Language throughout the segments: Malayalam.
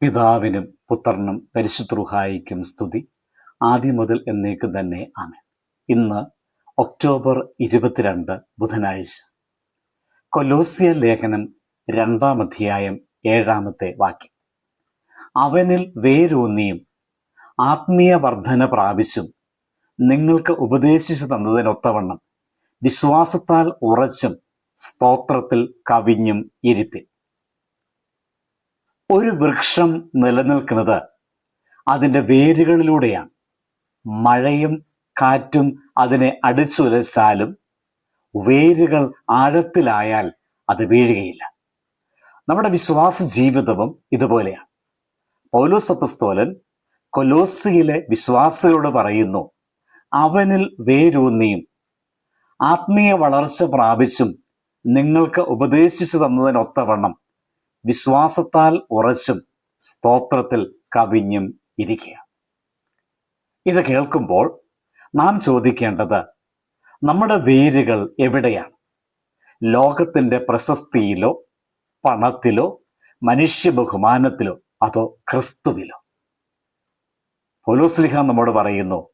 പിതാവിനും പുത്രനും പരിശുദ്ധൃഹായിക്കും സ്തുതി. ആദ്യം മുതൽ എന്നേക്കും തന്നെ ആമേൻ. ഇന്ന് ഒക്ടോബർ ഇരുപത്തിരണ്ട് ബുധനാഴ്ച. കൊലോസിയ ലേഖനം രണ്ടാം അധ്യായം ഏഴാമത്തെ വാക്യം. അവനിൽ വേരൂന്നിയും ആത്മീയ വർധന പ്രാപിച്ചും നിങ്ങൾക്ക് ഉപദേശിച്ചു തന്നതിനൊത്തവണ്ണം വിശ്വാസത്താൽ ഉറച്ചും സ്തോത്രത്തിൽ കവിഞ്ഞും ഇരിപ്പിൻ. ഒരു വൃക്ഷം നിലനിൽക്കുന്നത് അതിന്റെ വേരുകളിലൂടെയാണ്. മഴയും കാറ്റും അതിനെ അടിച്ചുലച്ചാലും വേരുകൾ ആഴത്തിലായാൽ അത് വീഴുകയില്ല. നമ്മുടെ വിശ്വാസ ജീവിതവും ഇതുപോലെയാണ്. പൗലോസ് അപ്പസ്തോലൻ കൊലോസിയിലെ വിശ്വാസികളോട് പറയുന്നു അവനിൽ വേരൂന്നിയും ആത്മീയ വളർച്ച പ്രാപിച്ചും നിങ്ങൾക്ക് ഉപദേശിച്ചു തന്നതിനൊത്തവണ്ണം വിശ്വാസത്താൽ ഉറച്ചും സ്തോത്രത്തിൽ കവിഞ്ഞും ഇരിക്കുക. ഇത് കേൾക്കുമ്പോൾ നാം ചോദിക്കേണ്ടത് നമ്മുടെ വേരുകൾ എവിടെയാണ്? ലോകത്തിന്റെ പ്രശസ്തിയിലോ പണത്തിലോ മനുഷ്യ ബഹുമാനത്തിലോ അതോ ക്രിസ്തുവിലോ? പോലോസ്ലിഹ നമ്മോട് പറയുന്നു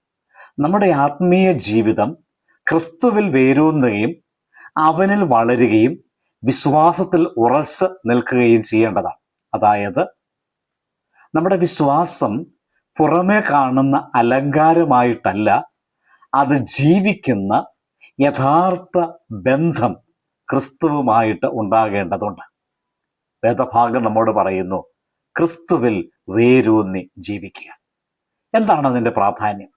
നമ്മുടെ ആത്മീയ ജീവിതം ക്രിസ്തുവിൽ വേരൂന്നുകയും അവനിൽ വളരുകയും വിശ്വാസത്തിൽ ഉറച്ച് നിൽക്കുകയും ചെയ്യേണ്ടതാണ്. അതായത് നമ്മുടെ വിശ്വാസം പുറമേ കാണുന്ന അലങ്കാരമായിട്ടല്ല അത് ജീവിക്കുന്ന യഥാർത്ഥ ബന്ധം ക്രിസ്തുവുമായിട്ട് ഉണ്ടാകേണ്ടതുണ്ട്. വേദഭാഗം നമ്മോട് പറയുന്നു ക്രിസ്തുവിൽ വേരൂന്നി ജീവിക്കുക. എന്താണ് അതിന്റെ പ്രാധാന്യം?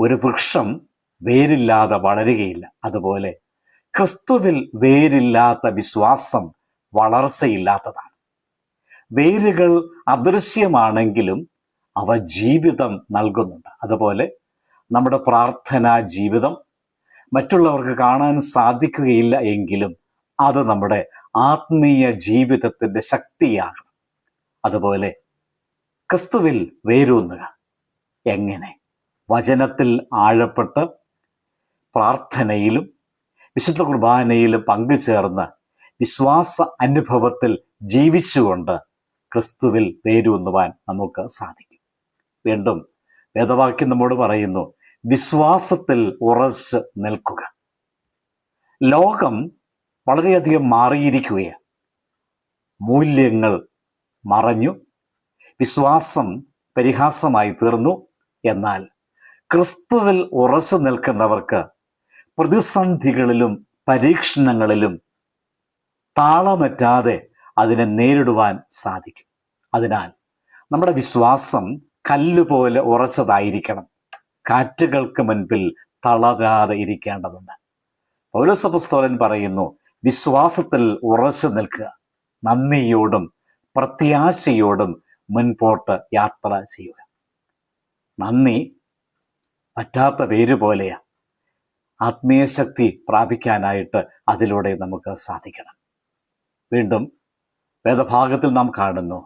ഒരു വൃക്ഷം വേരില്ലാതെ വളരുകയില്ല. അതുപോലെ ക്രിസ്തുവിൽ വേരില്ലാത്ത വിശ്വാസം വളർച്ചയില്ലാത്തതാണ്. വേരുകൾ അദൃശ്യമാണെങ്കിലും അവ ജീവിതം നൽകുന്നുണ്ട്. അതുപോലെ നമ്മുടെ പ്രാർത്ഥനാ ജീവിതം മറ്റുള്ളവർക്ക് കാണാൻ സാധിക്കുകയില്ല എങ്കിലും അത് നമ്മുടെ ആത്മീയ ജീവിതത്തിന്റെ ശക്തിയാകണം. അതുപോലെ ക്രിസ്തുവിൽ വേരൂന്നുക. എങ്ങനെ? വചനത്തിൽ ആഴപ്പെട്ട് പ്രാർത്ഥനയിലും വിശുദ്ധ കുർബാനയിൽ പങ്കുചേർന്ന് വിശ്വാസ അനുഭവത്തിൽ ജീവിച്ചുകൊണ്ട് ക്രിസ്തുവിൽ വേരൂന്നുവാൻ നമുക്ക് സാധിക്കും. വീണ്ടും വേദവാക്യം നമ്മോട് പറയുന്നു വിശ്വാസത്തിൽ ഉറച്ച് നിൽക്കുക. ലോകം വളരെയധികം മാറിയിരിക്കുകയാണ്. മൂല്യങ്ങൾ മറഞ്ഞു വിശ്വാസം പരിഹാസമായി തീർന്നു. എന്നാൽ ക്രിസ്തുവിൽ ഉറച്ചു നിൽക്കുന്നവർക്ക് പ്രതിസന്ധികളിലും പരീക്ഷണങ്ങളിലും താളമറ്റാതെ അതിനെ നേരിടുവാൻ സാധിക്കും. അതിനാൽ നമ്മുടെ വിശ്വാസം കല്ലുപോലെ ഉറച്ചതായിരിക്കണം. കാറ്റുകൾക്ക് മുൻപിൽ തളരാതെ ഇരിക്കേണ്ടതുണ്ട്. പൗരസപസ്തോലൻ പറയുന്നു വിശ്വാസത്തിൽ ഉറച്ചു നിൽക്കുക. നന്ദിയോടും പ്രത്യാശയോടും മുൻപോട്ട് യാത്ര ചെയ്യുക. നന്ദി പറ്റാത്ത പേര് പോലെയാ. ആത്മീയ ശക്തി പ്രാപിക്കാനായിട്ട് അതിലൂടെ നമുക്ക് സാധിക്കണം. വീണ്ടും വേദഭാഗത്തിൽ നാം കാണുന്നു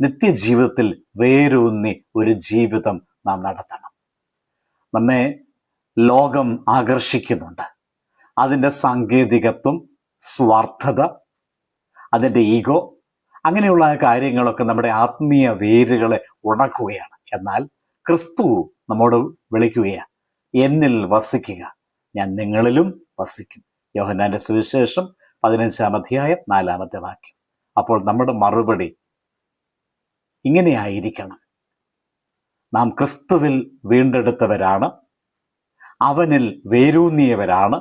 നിത്യജീവിതത്തിൽ വേരൂന്നി ഒരു ജീവിതം നാം നടത്തണം. നമ്മെ ലോകം ആകർഷിക്കുന്നുണ്ട്. അതിന്റെ സാങ്കേതികത്വം സ്വാർത്ഥത അതിന്റെ ഈഗോ അങ്ങനെയുള്ള കാര്യങ്ങളൊക്കെ നമ്മുടെ ആത്മീയ വേരുകളെ ഉണക്കുകയാണ്. എന്നാൽ ക്രിസ്തു നമ്മോട് വിളിക്കുകയാണ് എന്നിൽ വസിക്കുക. ഞാൻ നിങ്ങളിലും വസിക്കും. യോഹനാന്റെ സുവിശേഷം പതിനഞ്ചാം അധ്യായം നാലാമത്തെ വാക്യം. അപ്പോൾ നമ്മുടെ മറുപടി ഇങ്ങനെയായിരിക്കണം. നാം ക്രിസ്തുവിൽ വീണ്ടെടുത്തവരാണ്. അവനിൽ വേരൂന്നിയവരാണ്.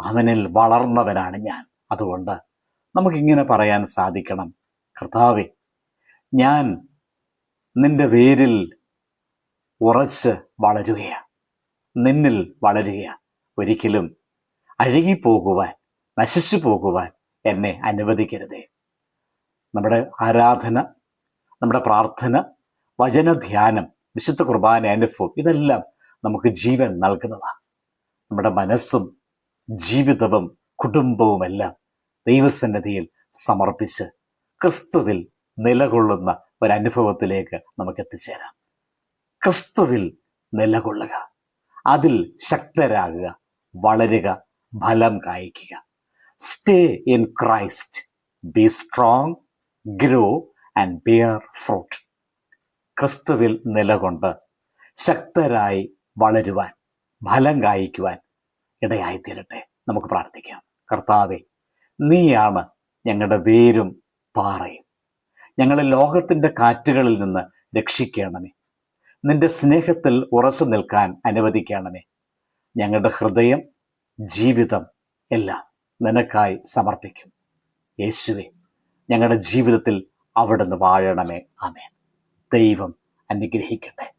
അവനിൽ വളർന്നവനാണ് ഞാൻ. അതുകൊണ്ട് നമുക്കിങ്ങനെ പറയാൻ സാധിക്കണം. കർത്താവെ ഞാൻ നിന്റെ വേരിൽ ഉറച്ച് വളരുകയാണ്. നിന്നിൽ വളരുകയാണ്. ഒരിക്കലും അഴുകിപ്പോകുവാൻ നശിച്ചു പോകുവാൻ എന്നെ അനുവദിക്കരുതേ. നമ്മുടെ ആരാധന നമ്മുടെ പ്രാർത്ഥന വചനധ്യാനം വിശുദ്ധ കുർബാന അനുഭവം ഇതെല്ലാം നമുക്ക് ജീവൻ നൽകുന്നതാണ്. നമ്മുടെ മനസ്സും ജീവിതവും കുടുംബവും കുടുംബവുമെല്ലാം ദൈവസന്നിധിയിൽ സമർപ്പിച്ച് ക്രിസ്തുവിൽ നിലകൊള്ളുന്ന ഒരനുഭവത്തിലേക്ക് നമുക്ക് എത്തിച്ചേരാം ക്രിസ്തുവിൽ നിലകൊള്ളുക. അതിൽ ശക്തരാകുക. വളരുക ഫലം കായ്ക്കുക. Stay in Christ be strong grow and bear fruit ക്രിസ്തുവിൽ നിലകൊണ്ട് ശക്തരായി വളരുവാൻ ഫലം കായ്ക്കുവാൻ ഇടയായിത്തീരട്ടെ. നമുക്ക് പ്രാർത്ഥിക്കാം. കർത്താവെ നീയാണ് ഞങ്ങളുടെ വേരും പാറയും. ഞങ്ങളെ ലോകത്തിന്റെ കാറ്റുകളിൽ നിന്ന് രക്ഷിക്കണമേ. നിന്റെ സ്നേഹത്തിൽ ഉറച്ചു നിൽക്കാൻ അനുവദിക്കണമേ. ഞങ്ങളുടെ ഹൃദയം ജീവിതം എല്ലാം നിനക്കായി സമർപ്പിക്കും. യേശുവെ ഞങ്ങളുടെ ജീവിതത്തിൽ അവിടുന്ന് വാഴണമേ. ആമേൻ. ദൈവം അനുഗ്രഹിക്കട്ടെ.